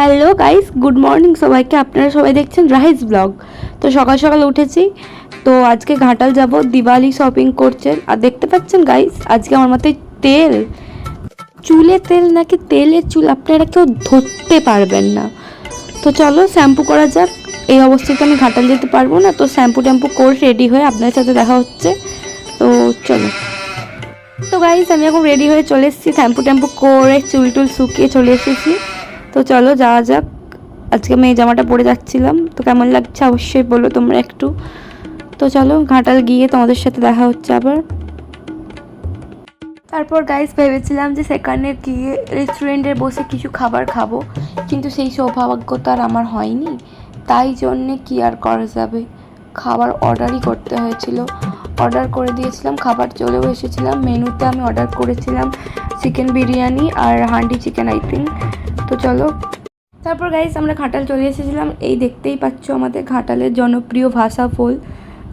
Hello guys good morning সবাইকে আপনারা সবাই দেখছেন রাহিস ব্লগ। তো সকাল সকাল উঠেছি। তো আজকে ঘাটাল যাব। দিওয়ালি শপিং করছেন। আর দেখতে পাচ্ছেন গাইস আজকে আমার মাথায় তেল। চুলে তেল নাকি তেলের চুল আপনারা কেউ ধরতে পারবেন না। তো চলো, শ্যাম্পু করা যাক। এই অবস্থায় তো আমি ঘাটাল যেতে পারব না। তো শ্যাম্পু ট্যাম্পু করে রেডি হয়ে আপনার সাথে দেখা হচ্ছে। তো চলো। তো গাইস আমি এখন রেডি হয়ে চলে এসেছি। শ্যাম্পু ট্যাম্পু করে চুল টুল শুকিয়ে চলে এসেছি। তো চলো যাওয়া যাক। আজকে আমি এই জামাটা পরে যাচ্ছিলাম। তো কেমন লাগছে অবশ্যই বলো তোমরা একটু। তো চলো ঘাটাল গিয়ে তোমাদের সাথে দেখা হচ্ছে আবার। তারপর গাইস ভেবেছিলাম যে সেখানে গিয়ে রেস্টুরেন্টে বসে কিছু খাবার খাব। কিন্তু সেই সৌভাগ্য তো আর আমার হয়নি। তাই জন্যে কি আর করা যাবে? খাবার অর্ডারই করতে হয়েছিল। অর্ডার করে দিয়েছিলাম, খাবার চলেও এসেছিলাম। মেনুতে আমি অর্ডার করেছিলাম চিকেন বিরিয়ানি আর হান্ডি চিকেন আই থিঙ্ক তো চলো। তারপর গাইস আমরা ঘাটাল চলে এসেছিলাম। এই দেখতেই পাচ্ছ আমাদের ঘাটালের জনপ্রিয় ভাষা ফল।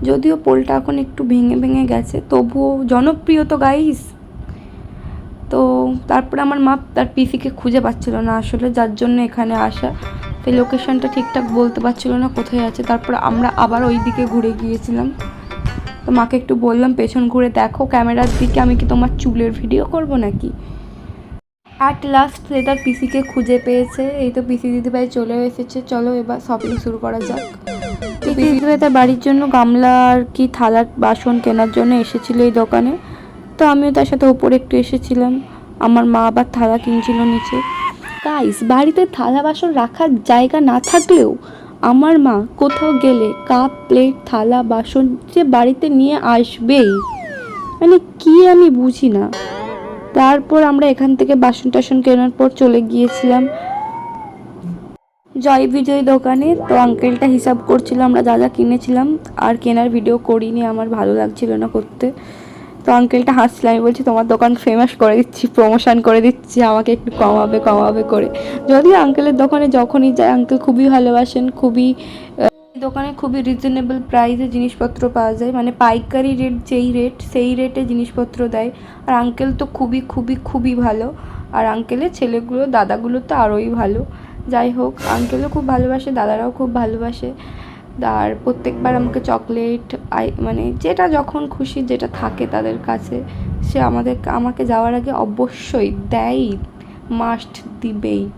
যদিও পোলটা এখন একটু ভেঙে ভেঙে গেছে, তবুও জনপ্রিয় তো গাইস তো তারপরে আমার মা তার পিসিকে খুঁজে পাচ্ছিল না আসলে, যার জন্য এখানে আসা। সেই লোকেশনটা ঠিকঠাক বলতে পারছিল না কোথায় আছে। তারপর আমরা আবার ওই দিকে ঘুরে গিয়েছিলাম। তো মাকে একটু বললাম, পেছন ঘুরে দেখো, ক্যামেরার দিকে আমি কি তোমার চুলের ভিডিও করব নাকি? অ্যাট লাস্ট সে তার পিসিকে খুঁজে পেয়েছে। এই তো পিসি দিদিভাই চলে এসেছে। চলো এবার শপিং শুরু করা যাক। পিসি দিদিভাই তার বাড়ির জন্য গামলা আর কি থালার বাসন কেনার জন্য এসেছিল এই দোকানে। তো আমিও তার সাথে উপরে একটু এসেছিলাম। আমার মা আবার থালা কিনছিল নিচে। গাইস বাড়িতে থালা বাসন রাখার জায়গা না থাকলেও আমার মা কোথাও গেলে কাপ প্লেট থালা, বাসন যে বাড়িতে নিয়ে আসবেই। মানে কি আমি বুঝি না। তারপর আমরা এখান থেকে বাসন টাসন কেনার পর চলে গিয়েছিলাম। জয় বিজয় দোকানে, তো আঙ্কেলটা হিসাব করছিল আমরা যা যা কিনেছিলাম, আর কেনার ভিডিও করিনি, আমার ভালো লাগছিল না করতে। তো আঙ্কেলটা হাসছিল, আমি বলছি, তোমার দোকান ফেমাস করে দিচ্ছি প্রমোশন করে দিচ্ছি, আমাকে একটু কমাবে কমাবে করে। যদিও আঙ্কেলের দোকানে যখনই যায় আঙ্কেল খুবই ভালোবাসেন, খুবই দোকানে খুবই রিজনেবল প্রাইসে জিনিসপত্র পাওয়া যায়। মানে পাইকারি রেট যেই রেট সেই রেটে জিনিসপত্র দেয়। আর আঙ্কেল তো খুবই খুবই খুবই ভালো। আর আঙ্কেলের ছেলেগুলো, দাদাগুলো তো আরোই ভালো। যাই হোক আঙ্কেলও খুব ভালোবাসে, দাদারাও খুব ভালোবাসে। আর প্রত্যেকবার আমাকে চকলেট আই মানে যেটা যখন খুশি, যেটা থাকে তাদের কাছে, সে আমাদের, আমাকে যাওয়ার আগে অবশ্যই দেয়ই মাস্ট দিবেই।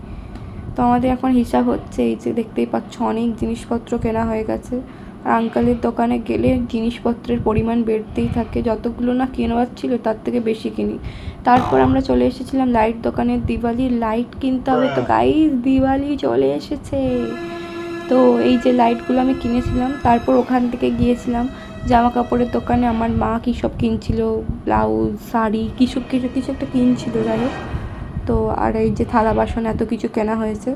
তো আমাদের এখন হিসাব হচ্ছে এই যে দেখতেই পাচ্ছ অনেক জিনিসপত্র কেনা হয়ে গেছে। আর আঙ্কালের দোকানে গেলে জিনিসপত্রের পরিমাণ বেড়তেই থাকে। যতগুলো না কেনার ছিল তার থেকে বেশি কিনি। তারপর আমরা চলে এসেছিলাম লাইট দোকানে। দিওয়ালির লাইট কিনতে হবে তো গাইস দিওয়ালি চলে এসেছে। তো এই যে লাইটগুলো আমি কিনেছিলাম, তারপর ওখান থেকে গিয়েছিলাম। জামা কাপড়ের দোকানে আমার মা কী সব কিনছিল, ব্লাউজ, শাড়ি কিছু কিছু কিছু একটা কিনছিল, যাই হোক। তো আর এই যে থালা বাসন এত কিছু কেনা হয়েছে।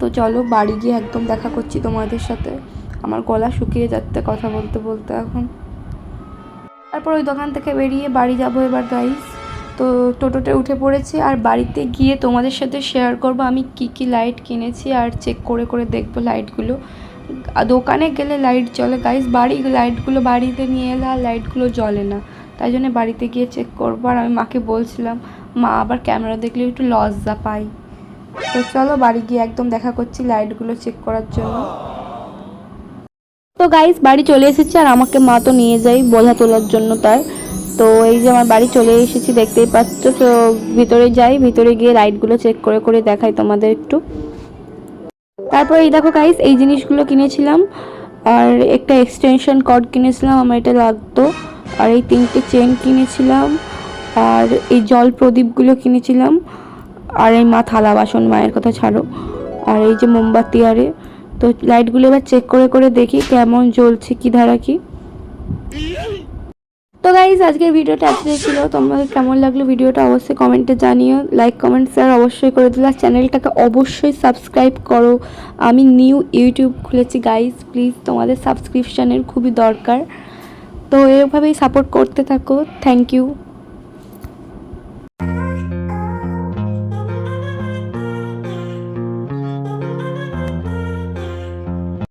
তো চলো বাড়ি গিয়ে একদম দেখা করছি তোমাদের সাথে। আমার গলা শুকিয়ে যাচ্ছে কথা বলতে বলতে এখন। তারপর ওই দোকান থেকে বেরিয়ে বাড়ি যাব এবার গাইস তো টোটোতে উঠে পড়েছি আর বাড়িতে গিয়ে তোমাদের সাথে শেয়ার করব আমি কি কি লাইট কিনেছি আর চেক করে করে দেখব লাইটগুলো দোকানে গেলে লাইট জ্বলে গাইস বাড়ি লাইটগুলো বাড়িতে নিয়ে এলে আর লাইটগুলো জ্বলে না। তাই জন্য বাড়িতে গিয়ে চেক করব। আর আমি মাকে বলছিলাম মা আবার ক্যামেরা দেখলে একটু লজ্জা পাই তো চলো বাড়ি গিয়ে একদম দেখা করছি লাইটগুলো চেক করার জন্য। তো গাইস বাড়ি চলে এসেছি আর আমাকে মা তো নিয়ে যায় বোঝা তোলার জন্য তার। তো এই যে আমার বাড়ি চলে এসেছি দেখতেই পাচ্ছ। তো ভিতরে যাই, ভিতরে গিয়ে লাইটগুলো চেক করে করে দেখাই তোমাদের একটু। তারপর এই দেখো গাইস এই জিনিসগুলো কিনেছিলাম। আর একটা এক্সটেনশন কর্ড কিনেছিলাম, আমার এটা লাগতো। আর এই তিনটে চেন কিনেছিলাম। আর এই জল প্রদীপগুলো কিনেছিলাম। আর এই মা থালা বাসন, মায়ের কথা ছাড়ো। আর এই যে মোমবাতি আরে, তো লাইটগুলো এবার চেক করে করে দেখি কেমন জ্বলছে কি ধারা কি। তো গাইজ আজকের ভিডিওটা আজকে ছিল। তোমাদের কেমন লাগল ভিডিওটা অবশ্যই কমেন্টে জানিও। লাইক কমেন্ট শেয়ার অবশ্যই করে দিলে আর চ্যানেলটাকে অবশ্যই সাবস্ক্রাইব করো। আমি নিউ ইউটিউব খুলেছি গাইজ প্লিজ তোমাদের সাবস্ক্রিপশানের খুবই দরকার। তো এভাবেই সাপোর্ট করতে থাকো। Thank you